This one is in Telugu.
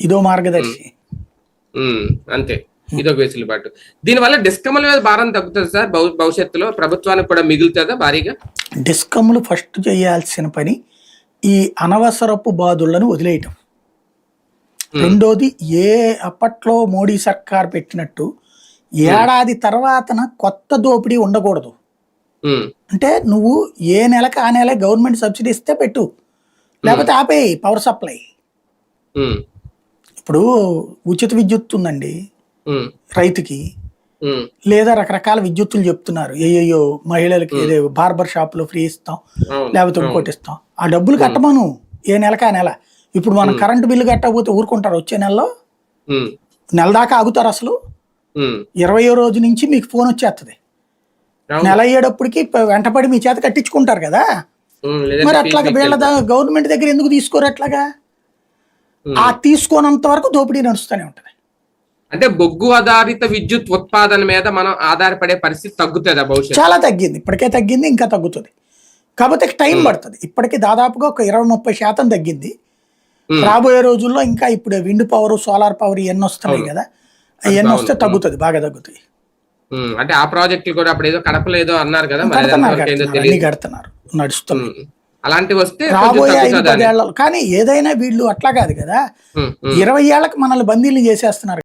ఇదో మార్గదర్శి. అంతే. ఇదొక వెసులుబాటు దీనివల్ల డిస్కమ్ల మీద భారం తగ్గుతుంది సార్? భవి- భవిష్యత్తులో ప్రభుత్వానికి కూడా మిగులుతుందా భారీగా? డిస్కమ్లు ఫస్ట్ చేయాల్సిన పని ఈ అనవసరపు బాధులను వదిలేయటం. రెండోది ఏ అప్పట్లో మోడీ సర్కార్ పెట్టినట్టు ఏడాది తర్వాతన కొత్త దోపిడీ ఉండకూడదు. అంటే నువ్వు ఏ నెలకు ఆ నెల గవర్నమెంట్ సబ్సిడీ ఇస్తే పెట్టు. లేకపోతే ఆపేయి పవర్ సప్లై. ఇప్పుడు ఉచిత విద్యుత్ ఉందండి. రైతుకి. లేదా రకరకాల విద్యుత్తులు చెప్తున్నారు. ఏయో మహిళలకి ఏదో బార్బర్ షాప్లో ఫ్రీ ఇస్తాం లేకపోతే ఇంకోటి ఇస్తాం ఆ డబ్బులు కట్టమను ఏ నెలకి ఆ నెల. ఇప్పుడు మనం కరెంటు బిల్లు కట్టకపోతే ఊరుకుంటారు వచ్చే నెలలో? నెల దాకా ఆగుతారు అసలు? ఇరవయో రోజు నుంచి మీకు ఫోన్ వచ్చేస్తుంది. నెల అయ్యేటప్పటికి వెంటపడి మీ చేత కట్టించుకుంటారు కదా? మరి అట్లాగా వీళ్ళ గవర్నమెంట్ దగ్గర ఎందుకు తీసుకోరు అట్లాగా? ఆ తీసుకోనంత వరకు దోపిడీ నడుస్తూనే ఉంటది. అంటే బొగ్గు ఆధారిత విద్యుత్ ఉత్పాదన మీద మనం ఆధారపడే పరిస్థితి తగ్గుతుందా భవిష్యత్తు? చాలా తగ్గింది. ఇప్పటికే తగ్గింది ఇంకా తగ్గుతుంది. కాకపోతే టైం పడుతుంది. ఇప్పటికి దాదాపుగా ఒక ఇరవై ముప్పై శాతం తగ్గింది. రాబోయే రోజుల్లో ఇంకా ఇప్పుడు విండ్ పవర్ సోలార్ పవర్ ఇవన్నీ వస్తున్నాయి కదా అవన్నీ వస్తే తగ్గుతుంది బాగా తగ్గుతాయి. అంటే ఆ ప్రాజెక్టులు కూడా అప్పుడు ఏదో కడపలో ఏదో అన్నారు కదా కడుతున్నారు ఎంతవరకు అలాంటివి వస్తే రాబోయే ఐదు. పదేళ్ళలో కానీ ఏదైనా వీళ్ళు అట్లా కాదు కదా. ఇరవై ఏళ్ళకి మనల్ని బందీలు చేసేస్తున్నారు